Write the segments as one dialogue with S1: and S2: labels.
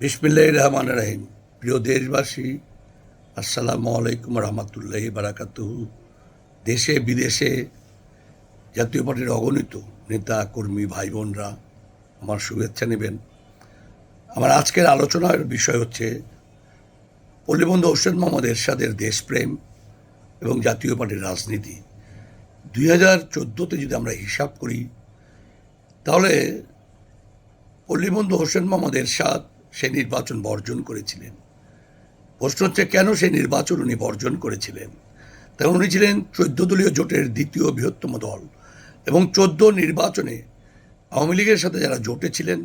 S1: বিসমিল্লাহ রহমান রাহিম। প্রিয় দেশবাসী, আসসালামু আলাইকুম রহমতুল্লাহ বারাকাতুহু। দেশে, বিদেশে জাতীয় পার্টির অগণিত নেতা, কর্মী ভাই বোনরা আমার শুভেচ্ছা নেবেন। আমার আজকের আলোচনার বিষয় হচ্ছে পল্লীবন্ধু হোসেন মোহাম্মদ এরশাদের দেশপ্রেম এবং জাতীয় পার্টির রাজনীতি। দুই হাজার চোদ্দোতে যদি আমরা হিসাব করি, তাহলে পল্লীবন্ধু হোসেন মোহাম্মদ এরশাদ সেই নির্বাচন বর্জন করেছিলেন। প্রশ্ন হচ্ছে, কেন সেই নির্বাচন উনি বর্জন করেছিলেন? তখন উনি ছিলেন চোদ্দ দলীয় জোটের দ্বিতীয় বৃহত্তম দল এবং চোদ্দ নির্বাচনে আওয়ামী লীগের সাথে যারা জোটে ছিলেন,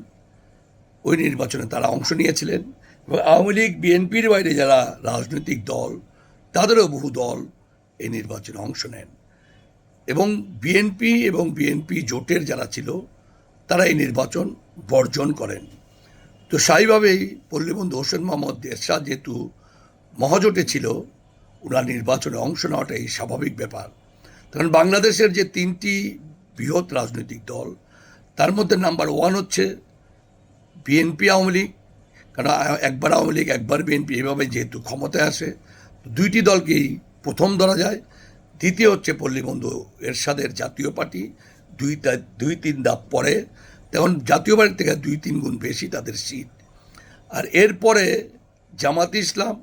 S1: ওই নির্বাচনে তারা অংশ নিয়েছিলেন এবং আওয়ামী লীগ, বিএনপির বাইরে যারা রাজনৈতিক দল, তাদেরও বহু দল এই নির্বাচনে অংশ নেন। এবং বিএনপি এবং বিএনপি জোটের যারা ছিল, তারা এই নির্বাচন বর্জন করেন। তো স্বাভাবিকভাবেই পল্লীবন্ধু হোসেন মোহাম্মদ এরশাদ যেহেতু মহাজোটে ছিল, ওনার নির্বাচনে অংশ নেওয়াটাই স্বাভাবিক ব্যাপার। কারণ বাংলাদেশের যে তিনটি বৃহৎ রাজনৈতিক দল, তার মধ্যে নাম্বার ওয়ান হচ্ছে বিএনপি আওয়ামী লীগ। কারণ একবার আওয়ামী লীগ, একবার বিএনপি, এভাবে যেহেতু ক্ষমতায় আসে দুইটি দলকেই প্রথম ধরা যায়। দ্বিতীয় হচ্ছে পল্লীবন্ধু এরশাদের জাতীয় পার্টি। দুইটা দুই তিন ধাপ পরে তখন জাতীয় পার্টি থেকে দুই, তিন গুণ বেশি তাদের সিট আর এরপরে জামাত ইসলাম,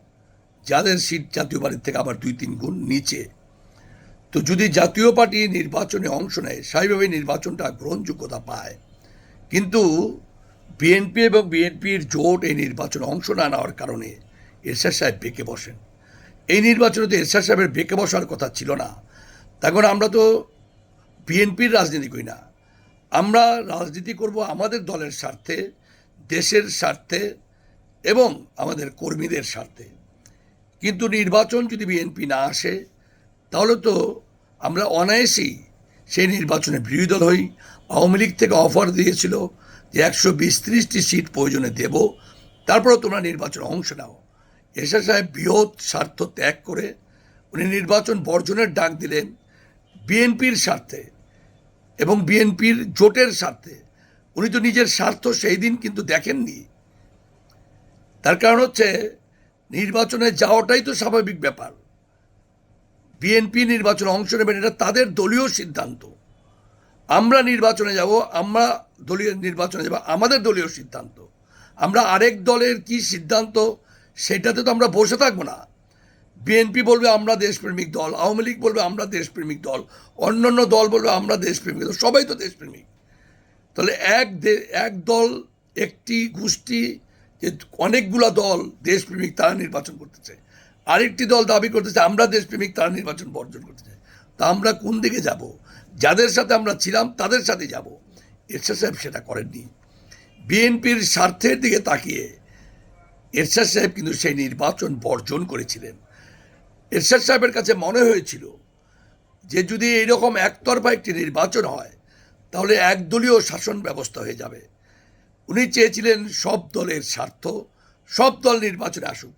S1: যাদের সিট জাতীয় পার্টির থেকে আবার দুই, তিন গুণ নিচে। তো যদি জাতীয় পার্টি নির্বাচনে অংশ নেয়, স্বাভাবিকভাবে নির্বাচনটা গ্রহণযোগ্যতা পায়। কিন্তু বিএনপি এবং বিএনপির জোট এই নির্বাচনে অংশ না নেওয়ার কারণে এরশাদ সাহেব বেঁকে বসেন। এই নির্বাচনে তো এরশাদ সাহেবের বেঁকে বসার কথা ছিল না। তখন আমরা তো বিএনপির রাজনীতি করি না। আমরা রাজনীতি করব আমাদের দলের স্বার্থে, দেশের স্বার্থে এবং আমাদের কর্মীদের স্বার্থে। কিন্তু নির্বাচন যদি বিএনপি না আসে, তাহলে তো আমরা অনায়াসেই সেই নির্বাচনে বিরোধী দল হই। আওয়ামী লীগ থেকে অফার দিয়েছিল যে একশো বিশ ত্রিশটি সিট প্রয়োজনে দেব, তারপরেও তোমরা নির্বাচনে অংশ নাও। এরশাদ সাহেব বৃহৎ স্বার্থ ত্যাগ করে উনি নির্বাচন বর্জনের ডাক দিলেন বিএনপির স্বার্থে। এবং বিএনপির জোটের স্বার্থে। উনি তো নিজের স্বার্থ সেই দিন কিন্তু দেখেননি। তার কারণ হচ্ছে, নির্বাচনে যাওয়াটাই তো স্বাভাবিক ব্যাপার। বিএনপি নির্বাচনে অংশ নেবেন, এটা তাদের দলীয় সিদ্ধান্ত। আমরা নির্বাচনে যাব, আমরা দলীয় নির্বাচনে যাব, আমাদের দলীয় সিদ্ধান্ত। আমরা আরেক দলের কি সিদ্ধান্ত, সেটাতে তো আমরা বসে থাকব না। বিএনপি বলবে আমরা দেশপ্রেমিক দল, আওয়ামী লীগ বলবে আমরা দেশপ্রেমিক দল, অন্যান্য দল বলবে আমরা দেশপ্রেমিক দল, সবাই তো দেশপ্রেমিক। তাহলে এক এক দল, একটি গোষ্ঠী, যে অনেকগুলা দল দেশপ্রেমিক তারা নির্বাচন করতেছে। আরেকটি দল দাবি করতেছে, আমরা দেশপ্রেমিক তারা নির্বাচন বর্জন করতেছে। তা আমরা কোন দিকে যাব? যাদের সাথে আমরা ছিলাম, তাদের সাথে যাব। এরশাদ সাহেব সেটা করেননি। বিএনপির স্বার্থের দিকে তাকিয়ে এরশাদ সাহেব কিন্তু সেই নির্বাচন বর্জন করেছিলেন। এরশাদ সাহেবের কাছে মনে হয়েছিল যে যদি এইরকম একতরফা একটি নির্বাচন হয়, তাহলে একদলীয় শাসন ব্যবস্থা হয়ে যাবে। উনি চেয়েছিলেন সব দলের স্বার্থ, সব দল নির্বাচনে আসুক।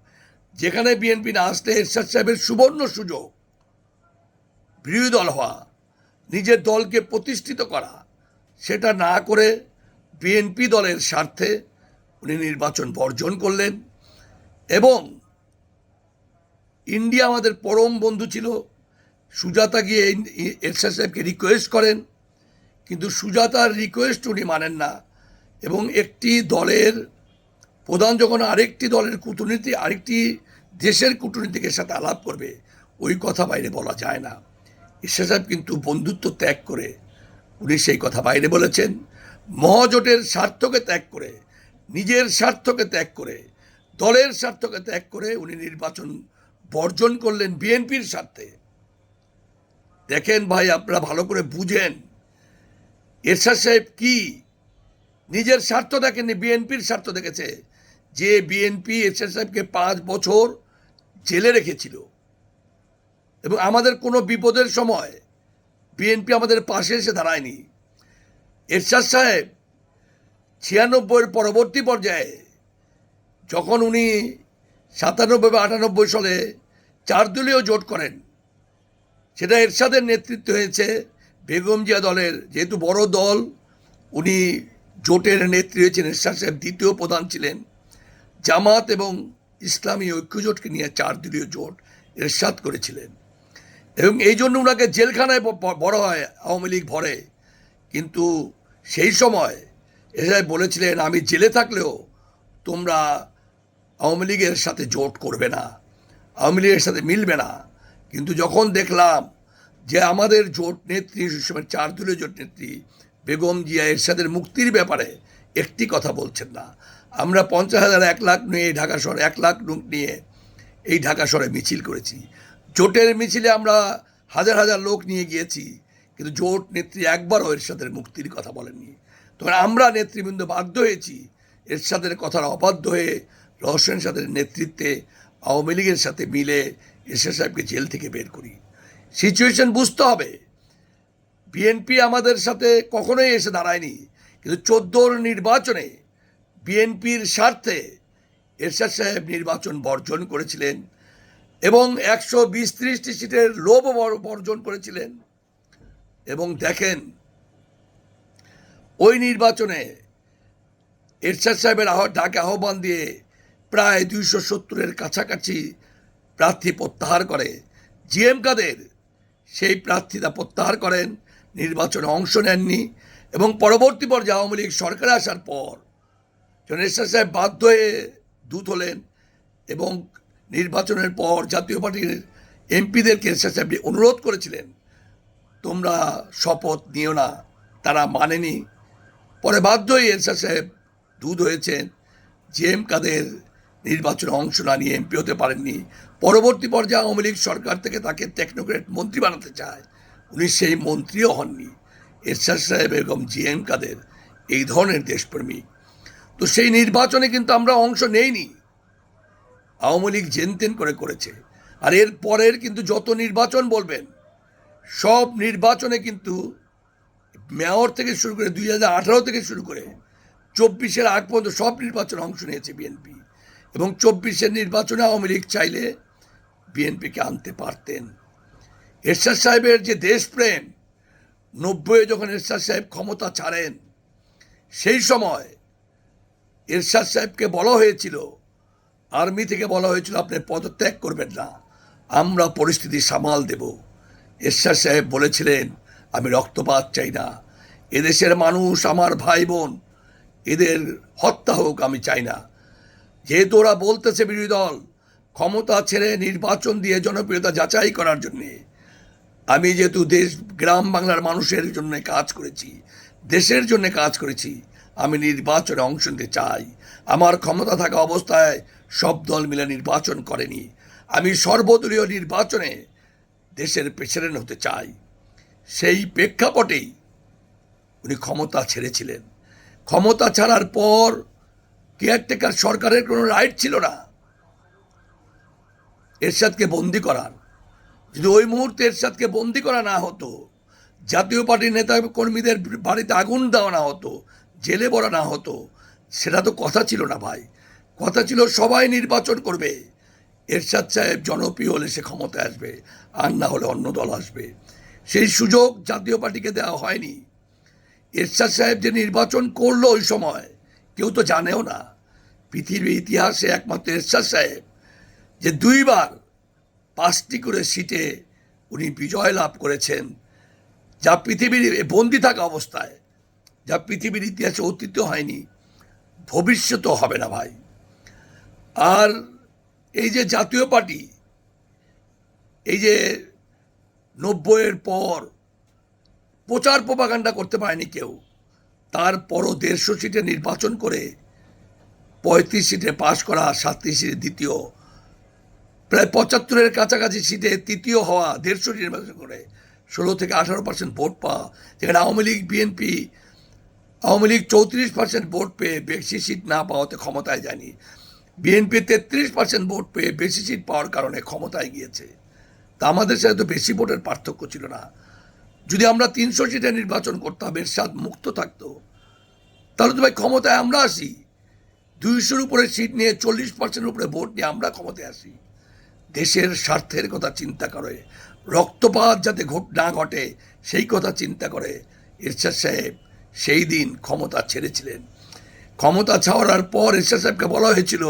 S1: যেখানে বিএনপি না আসলে এরশাদ সাহেবের সুবর্ণ সুযোগ। বিরোধী দল হওয়া, নিজের দলকে প্রতিষ্ঠিত করা, সেটা না করে বিএনপি দলের স্বার্থে উনি নির্বাচন বর্জন করলেন এবং ইন্ডিয়া আমাদের পরম বন্ধু ছিল। সুজাতা গিয়ে এরশাদ সাহেবকে রিকোয়েস্ট করেন, কিন্তু সুজাতার রিকোয়েস্ট উনি মানেন না। এবং একটি দলের প্রধান যখন আরেকটি দলের কূটনীতি, আরেকটি দেশের কূটনীতিকের সাথে আলাপ করবে, ওই কথা বাইরে বলা যায় না। ঈশ্বর সাহেব কিন্তু বন্ধুত্ব ত্যাগ করে, উনি সেই কথা বাইরে বলেছেন। মহাজোটের স্বার্থকে ত্যাগ করে, নিজের স্বার্থকে ত্যাগ করে, দলের স্বার্থকে ত্যাগ করে উনি নির্বাচন বর্জন করলেন বিএনপির স্বার্থে। দেখেন ভাই, আপনারা ভালো করে বুঝেন, এরশাদ সাহেব কি নিজের স্বার্থ দেখেননি, বিএনপির স্বার্থ দেখেছে। যে বিএনপি এরশাদ সাহেবকে পাঁচ বছর জেলে রেখেছিল এবং আমাদের কোনো বিপদের সময় বিএনপি আমাদের পাশে এসে দাঁড়ায়নি। এরশাদ সাহেব ছিয়ানব্বইয়ের পরবর্তী পর্যায়ে যখন উনি সাতানব্বই বা আটানব্বই সালে চার দলীয় জোট করেন। সেটা এরশাদের নেতৃত্ব হয়েছে বেগম জিয়া দলের যেহেতু বড় দল, উনি জোটের নেত্রী হয়েছেন, এরশাদ সাহেব দ্বিতীয় প্রধান ছিলেন। জামাত এবং ইসলামী ঐক্যজোটকে নিয়ে চার দলীয় জোট এরশাদ করেছিলেন। এবং এই জন্য ওনাকে জেলখানায় বড় হয়, আওয়ামী লীগ ভরে। কিন্তু সেই সময় এসআই বলেছিলেন, আমি জেলে থাকলেও তোমরা আওয়ামী লীগের সাথে জোট করবে না। আওয়ামী লীগের সাথে মিলবে না। কিন্তু যখন দেখলাম যে আমাদের জোট নেত্রী সুষমের চার দলীয় জোট নেত্রী বেগম জিয়া এরশাদের মুক্তির ব্যাপারে একটি কথা বলছেন না। আমরা পঞ্চাশ হাজার এক লাখ নিয়ে এই ঢাকা শহরে, এক লাখ নিয়ে এই ঢাকা শহরে মিছিল করেছি। জোটের মিছিলে আমরা হাজার হাজার লোক নিয়ে গিয়েছি, কিন্তু জোট নেত্রী একবারও এরশাদের মুক্তির কথা বলেননি। তখন আমরা নেতৃবৃন্দ বাধ্য হয়েছি এরশাদের কথার অবাধ্য হয়ে রহসেন সাদের নেতৃত্বে আওয়ামী লীগের সাথে মিলে এরশাদ সাহেবকে জেল থেকে বের করি। সিচুয়েশন বুঝতে হবে। বিএনপি আমাদের সাথে কখনোই এসে দাঁড়ায়নি। কিন্তু চোদ্দোর নির্বাচনে বিএনপির স্বার্থে এরশাদ সাহেব নির্বাচন বর্জন করেছিলেন এবং একশো বিশ ত্রিশটি সিটের লোভ বর্জন করেছিলেন। এবং দেখেন, ওই নির্বাচনে এরশাদ সাহেবের ডাকে আহ্বান দিয়ে প্রায় দুইশো সত্তরের কাছাকাছি প্রার্থী প্রত্যাহার করে। জিএম কাদের? সেই প্রার্থীরা প্রত্যাহার করেন, নির্বাচনে অংশ নেননি এবং পরবর্তী পর্যায়ে আওয়ামী লীগ সরকারে আসার পর এরশাদ সাহেব বাধ্য হয়ে দূত হলেন এবং নির্বাচনের পর জাতীয় পার্টির এমপিদেরকে সাহেব অনুরোধ করেছিলেন, তোমরা শপথ নিও না, তারা মানেনি। পরে বাধ্য হয়ে এরশাদ সাহেব দুধ হয়েছেন। জেএম কাদের নির্বাচনে অংশ না নিয়ে এমপি হতে পারেননি। পরবর্তী পর্যায়ে আওয়ামী লীগ সরকার থেকে তাকে টেকনোক্রেট মন্ত্রী বানাতে চায়। উনি সেই মন্ত্রীও হননি। এরশাদ সাহেব এবং জিএম কাদের, এই ধরনের দেশপ্রেমী তো সেই নির্বাচনে কিন্তু আমরা অংশ নেইনি। আওয়ামী লীগ জেনতেন করে করেছে। আর এর পরের কিন্তু যত নির্বাচন বলবেন, সব নির্বাচনে কিন্তু মেয়র থেকে শুরু করে দুই হাজার আঠারো থেকে শুরু করে চব্বিশের আগ পর্যন্ত সব নির্বাচনে অংশ নিয়েছে বিএনপি। এবং চব্বিশের নির্বাচনে আওয়ামী লীগ চাইলে বিএনপিকে আনতে পারতেন। এরশাদ সাহেবের যে দেশপ্রেম নব্বইয়ে যখন এরশাদ সাহেব ক্ষমতা ছাড়েন, সেই সময় এরশাদ সাহেবকে বলা হয়েছিল, আর্মি থেকে বলা হয়েছিল, আপনি পদত্যাগ করবেন না, আমরা পরিস্থিতি সামাল দেব। এরশাদ সাহেব বলেছিলেন, আমি রক্তপাত চাই না, এদেশের মানুষ, আমার ভাই বোন, এদের হত্যা হোক, আমি চাই না। যেহেতু ওরা বলতেছে বিরোধী দল, ক্ষমতা ছেড়ে নির্বাচন দিয়ে জনপ্রিয়তা যাচাই করার জন্যে। আমি যেহেতু দেশ, গ্রাম বাংলার মানুষের জন্য কাজ করেছি, দেশের জন্য কাজ করেছি, আমি নির্বাচনে অংশ নিতে চাই। আমার ক্ষমতা থাকা অবস্থায় সব দল মিলে নির্বাচন করেনি। আমি সর্বদলীয় নির্বাচনে দেশের প্রেসিডেন্ট হতে চাই। সেই প্রেক্ষাপটেই উনি ক্ষমতা ছেড়েছিলেন। ক্ষমতা ছাড়ার পর কেয়ারটেকার সরকারের কোনো রাইট ছিল না। এরশাদকে বন্দি করার। যদি ওই মুহূর্তে এরশাদকে বন্দি করা না হতো, জাতীয় পার্টির নেতা কর্মীদের বাড়িতে আগুন দেওয়া না হতো, জেলে পড়া না হতো, সেটা তো কথা ছিল না ভাই। কথা ছিল সবাই নির্বাচন করবে। এরশাদ সাহেব জনপ্রিয় হলে সে ক্ষমতায় আসবে, আর না হলে অন্য দল আসবে। সেই সুযোগ জাতীয় পার্টিকে দেওয়া হয়নি। এরশাদ সাহেব যে নির্বাচন করল ওই সময়, কেউ তো জানেও না। পৃথিবীর ইতিহাসে একমাত্র এরশাদ সাহেব যে দুইবার পাঁচটি করে সিটে উনি বিজয় লাভ করেছেন, যা পৃথিবীর বন্দি থাকা অবস্থায়, যা পৃথিবীর ইতিহাসে অতীত হয়নি, ভবিষ্যতেও হবে না ভাই। আর এই যে জাতীয় পার্টি, এই যে নব্বইয়ের পর প্রচার প্রপাগান্ডা করতে পারেনি কেউ, তারপরও দেড়শো সিটে নির্বাচন করে পঁয়ত্রিশ সিটে পাশ করা, সাতত্রিশ সিটে দ্বিতীয়। প্রায় পঁচাত্তরের কাছাকাছি সিটে তৃতীয় হওয়া দেড়শো নির্বাচন করে। ষোলো থেকে আঠারো পার্সেন্ট ভোট পাওয়া, যেখানে আওয়ামী লীগ, বিএনপি, আওয়ামী লীগ চৌত্রিশ পার্সেন্ট ভোট পেয়ে বেশি সিট না পাওয়াতে ক্ষমতায় যায়নি। বিএনপি তেত্রিশ পার্সেন্ট ভোট পেয়ে বেশি সিট পাওয়ার কারণে ক্ষমতায় গিয়েছে। তা আমাদের সাথে তো বেশি ভোটের পার্থক্য ছিল না। যদি আমরা তিনশো সিটে নির্বাচন করতাম, এরশাদ মুক্ত থাকতো। তাহলে তো ভাই ক্ষমতায় আমরা আসি। দুইশোর উপরে সিট নিয়ে চল্লিশ পার্সেন্টের উপরে ভোট নিয়ে আমরা ক্ষমতায় আসি দেশের স্বার্থের কথা চিন্তা করে, রক্তপাত যাতে ঘট না ঘটে, সেই কথা চিন্তা করে এরশাদ সাহেব সেই দিন ক্ষমতা ছেড়েছিলেন। ক্ষমতা ছাড়ার পর এরশাদ সাহেবকে বলা হয়েছিল,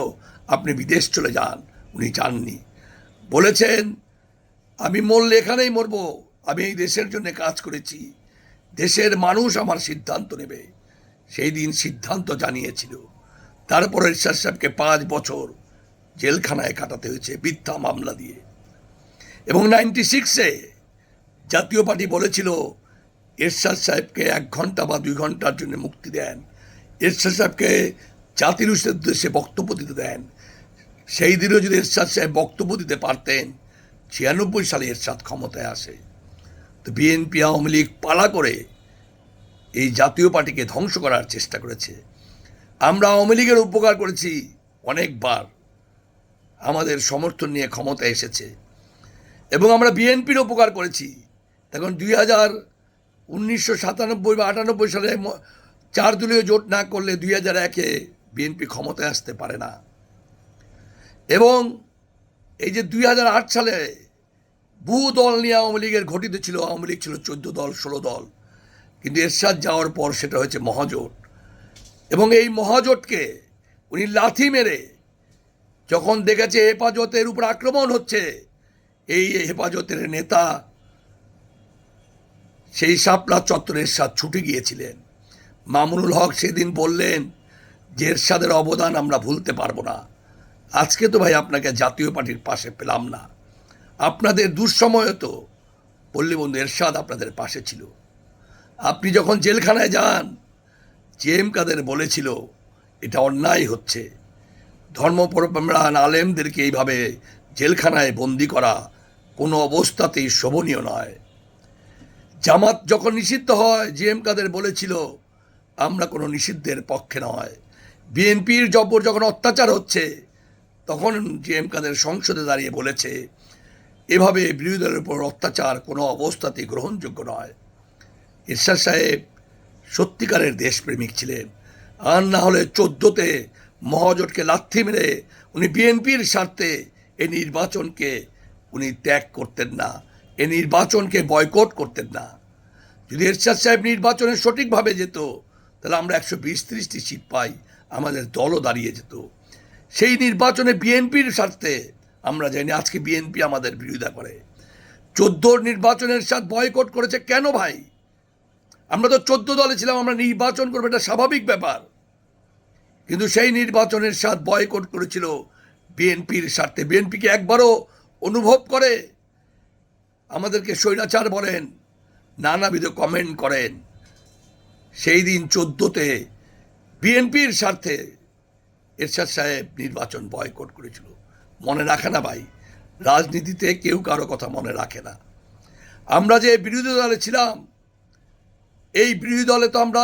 S1: আপনি বিদেশ চলে যান। উনি যাননি বলেছেন, আমি মরলে এখানেই মরবো। আমি এই দেশের জন্য কাজ করেছি। দেশের মানুষ আমার সিদ্ধান্ত নেবে। সেই দিন সিদ্ধান্ত জানিয়েছিল। তারপর এরশাদ সাহেবকে পাঁচ বছর জেলখানায় কাটাতে হয়েছে মিথ্যা মামলা দিয়ে। এবং নাইনটি সিক্সে জাতীয় পার্টি বলেছিল এরশাদ সাহেবকে এক ঘণ্টা বা দুই ঘণ্টার জন্য মুক্তি দেন। এরশাদ সাহেবকে জাতির উদ্দেশ্যে বক্তব্য দিতে দেন। সেই দিনও যদি এরশাদ সাহেব বক্তব্য দিতে পারতেন, ছিয়ানব্বই সালে এরশাদ ক্ষমতায় আসে। তো বিএনপি আওয়ামী লীগ পালা করে এই জাতীয় পার্টিকে ধ্বংস করার চেষ্টা করেছে। আমরা আওয়ামী লীগের উপকার করেছি অনেকবার। আমাদের সমর্থন নিয়ে ক্ষমতায় এসেছে। এবং আমরা বিএনপির উপকার করেছি। তখন দুই হাজার উনিশশো সাতানব্বই বা আটানব্বই সালে চার দলীয় জোট না করলে দুই হাজার একে বিএনপি ক্ষমতায় আসতে পারে না। এবং এই যে দুই হাজার আট সালে বহু দল নিয়ে আওয়ামী লীগের ঘটিত ছিল, আওয়ামী লীগ ছিল চোদ্দ দল, ষোলো দল। কিন্তু এরশাদ যাওয়ার পর সেটা হয়েছে মহাজোট। এবং এই মহাজোটকে উনি লাথি মেরে যখন দেখেছে হেফাজতের উপর আক্রমণ হচ্ছে, এই হেফাজতের নেতা সেই শাপলা চত্বরের সাথ ছুটে গিয়েছিলেন। মামুনুল হক সেদিন বললেন যে এরশাদের অবদান আমরা ভুলতে পারব না। আজকে তো ভাই আপনাকে জাতীয় পার্টির পাশে পেলাম না। আপনাদের দুঃসময় তো পল্লী বন্ধু, এরশাদ আপনাদের পাশে ছিল। আপনি যখন জেলখানায় যান জেএম কাদের বলেছিল, এটা অন্যায় হচ্ছে। ধর্মপ্রমাণ আলেমদেরকে এইভাবে জেলখানায় বন্দি করা কোনো অবস্থাতেই শোভনীয় নয়। জামাত যখন নিষিদ্ধ হয় জিএম কাদের বলেছিল, আমরা কোনো নিষিদ্ধের পক্ষে নয়। বিএনপির জব্বর যখন অত্যাচার হচ্ছে, তখন জিএম কাদের সংসদে দাঁড়িয়ে বলেছে, এভাবে বিরোধী দলের উপর অত্যাচার কোনো অবস্থাতেই গ্রহণযোগ্য নয়। ইরশাদ সাহেব সত্যিকারের দেশপ্রেমিক ছিলেন। আর না হলে চোদ্দোতে মহাজোটকে লাথি মেরে উনি বিএনপির স্বার্থে এ নির্বাচনকে উনি ত্যাগ করতেন না, এ নির্বাচনকে বয়কট করতেন না। যদি এরশাদ সাহেব নির্বাচনে সঠিকভাবে যেত, তাহলে আমরা একশো বিশ ত্রিশটি সিট পাই, আমাদের দলও দাঁড়িয়ে যেত। সেই নির্বাচনে বিএনপির স্বার্থে আমরা জানি আজকে বিএনপি আমাদের বিরোধিতা করে। চোদ্দোর নির্বাচনের সাথ বয়কট করেছে কেন ভাই? আমরা তো চোদ্দ দলে ছিলাম, আমরা নির্বাচন করব, এটা স্বাভাবিক ব্যাপার। কিন্তু সেই নির্বাচনের স্বাদ বয়কট করেছিল বিএনপির স্বার্থে। বিএনপিকে একবারও অনুভব করে, আমাদেরকে স্বৈরাচার বলেন, নানাবিধ কমেন্ট করেন। সেই দিন চোদ্দোতে বিএনপির স্বার্থে এরশাদ সাহেব নির্বাচন বয়কট করেছিল। মনে রাখে না ভাই, রাজনীতিতে কেউ কারও কথা মনে রাখে না। আমরা যে বিরোধী দলে ছিলাম এই বিরোধী দলে তো আমরা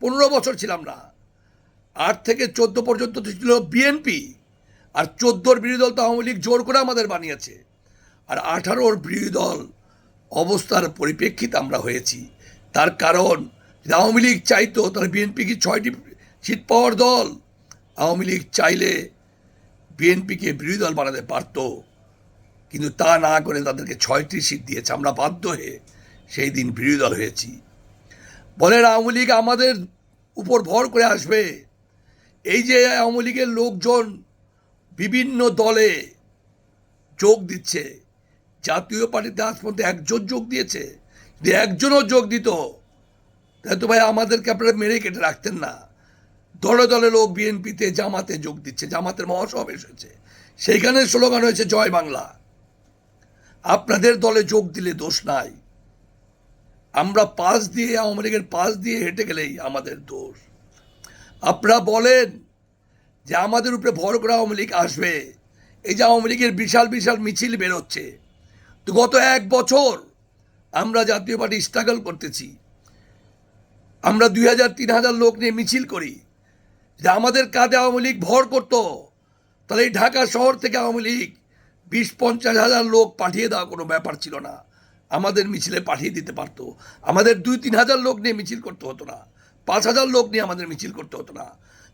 S1: পনেরো বছর ছিলাম না। আট থেকে চোদ্দ পর্যন্ত ছিল বিএনপি আর চোদ্দোর বিরোধী দল তো আওয়ামী লীগ জোর করে আমাদের বানিয়েছে। আর আঠারোর বিরোধী দল অবস্থার পরিপ্রেক্ষিতে আমরা হয়েছি। তার কারণ, যদি আওয়ামী লীগ চাইতো, তাহলে বিএনপি কি ছয়টি সিট পাওয়ার দল? আওয়ামী লীগ চাইলে বিএনপিকে বিরোধী দল বানাতে পারতো। কিন্তু তা না করে তাদেরকে ছয়টি সিট দিয়েছে। আমরা বাধ্য হয়ে সেই দিন বিরোধী দল হয়েছি। বলেন আওয়ামী লীগ আমাদের উপর ভর করে আসবে। এই যে আওয়ামী লীগের লোকজন বিভিন্ন দলে যোগ দিচ্ছে, জাতীয় পার্টিতে আজ পর্যন্ত একজন যোগ দিয়েছে, যদি একজনও যোগ দিত, তাহলে তো ভাই আমাদেরকে আপনারা মেরে কেটে রাখতেন না। দলে দলে লোক বিএনপিতে, জামাতে যোগ দিচ্ছে, জামাতের মহাসমাবেশ হয়েছে। সেইখানে স্লোগান হয়েছে জয় বাংলা। আপনাদের দলে যোগ দিলে দোষ নাই। আমরা পাশ দিয়ে, আওয়ামী লীগের পাশ দিয়ে হেঁটে গেলেই আমাদের দোষ। আপনারা বলেন যে আমাদের উপরে ভর করে আওয়ামী লীগ আসবে। এই যে আওয়ামী লীগের বিশাল বিশাল মিছিল বেরোচ্ছে। তো গত এক বছর আমরা জাতীয় পার্টি স্ট্রাগল করতেছি। আমরা দুই হাজার তিন হাজার লোক নিয়ে মিছিল করি। যে আমাদের কাঁধে আওয়ামী লীগ ভর করতো, তাহলে এই ঢাকা শহর থেকে আওয়ামী লীগ বিশ, পঞ্চাশ হাজার লোক পাঠিয়ে দেওয়া কোনো ব্যাপার ছিল না। আমাদের মিছিলে পাঠিয়ে দিতে পারতো। আমাদের দুই তিন হাজার লোক নিয়ে মিছিল করতে হতো না। পাঁচ হাজার লোক নিয়ে আমাদের মিছিল করতে হতো না।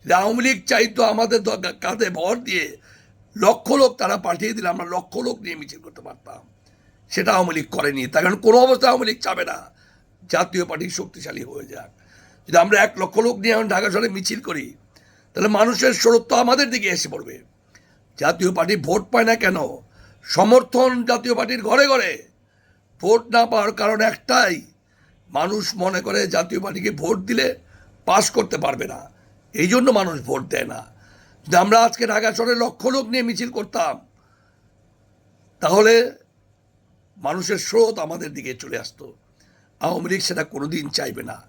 S1: যদি আওয়ামী লীগ চাইতো আমাদের কাঁধে ভর দিয়ে লক্ষ লোক তারা পাঠিয়ে দিলে আমরা লক্ষ লোক নিয়ে মিছিল করতে পারতাম। সেটা আওয়ামী লীগ করেনি। তার কারণ কোনো অবস্থায় আওয়ামী লীগ চাবে না। জাতীয় পার্টি শক্তিশালী হয়ে যাক। যদি আমরা এক লক্ষ লোক নিয়ে এখন ঢাকা শহরে মিছিল করি, তাহলে মানুষের স্রোত তো আমাদের দিকে এসে পড়বে। জাতীয় পার্টি ভোট পায় না কেন? সমর্থন জাতীয় পার্টির ঘরে ঘরে। ভোট না পাওয়ার কারণ একটাই, মানুষ মনে করে জাতীয় পার্টিকে ভোট দিলে পাস করতে পারবে না। এই জন্য মানুষ ভোট দেয় না। যদি আমরা আজকে শহরে লক্ষ লোক নিয়ে মিছিল করতাম, তাহলে মানুষের স্রোত আমাদের দিকে চলে আসতো। আওয়ামী লীগ সেটা কোনোদিন চাইবে না।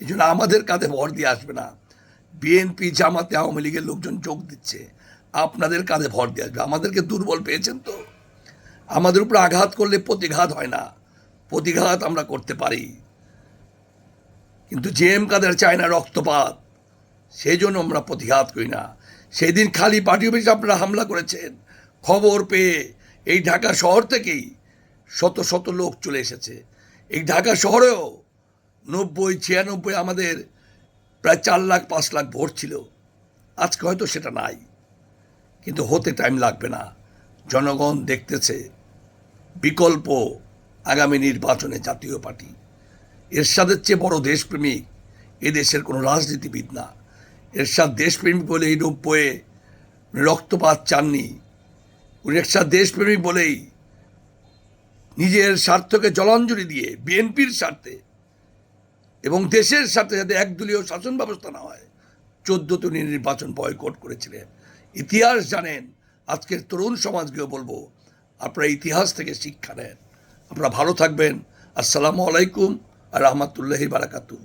S1: এই জন্য আমাদের কাঁধে ভর দিয়ে আসবে না। বিএনপি জামাতে আওয়ামী লীগের লোকজন যোগ দিচ্ছে। আপনাদের কাঁধে ভর দিয়ে আসবে। আমাদেরকে দুর্বল পেয়েছেন তো? আমাদের উপর আঘাত করলে প্রতিঘাত হয় না। প্রতিঘাত আমরা করতে পারি। কিন্তু জে এম কাদের চায় না রক্তপাত সেই জন্য আমরা প্রতিঘাত করি না। সেই দিন খালি পার্টি অফিসে আপনারা হামলা করেছেন। খবর পেয়ে এই ঢাকা শহর থেকেই শত শত লোক চলে এসেছে। এই ঢাকা শহরেও নব্বই, ছিয়ানব্বই আমাদের প্রায় চার লাখ, পাঁচ লাখ ভোট ছিল। আজকে হয়তো সেটা নাই। কিন্তু হতে টাইম লাগবে না। জনগণ দেখতেছে বিকল্প আগামী নির্বাচনে জাতীয় পার্টি। এরশাদের চেয়ে বড় দেশপ্রেমিক এ দেশের কোনো রাজনীতিবিদ না। এরশাদ দেশপ্রেমিক বলে এই নব্বইয়ে রক্তপাত চাননি। এরশাদ দেশপ্রেমিক বলেই নিজের স্বার্থকে জলাঞ্জলি দিয়ে বিএনপির স্বার্থে এবং দেশের সাথে যাতে একদলীয় শাসন ব্যবস্থা না হয়, চোদ্দ উনি নির্বাচন বয়কট করেছিলেন। ইতিহাস জানেন আজকের তরুণ সমাজকেও বলব, আপনারা ইতিহাস থেকে শিক্ষা নেন। আপনারা ভালো থাকবেন। আসসালামু আলাইকুম আর রহমতুল্লাহি বারাকাতুহ।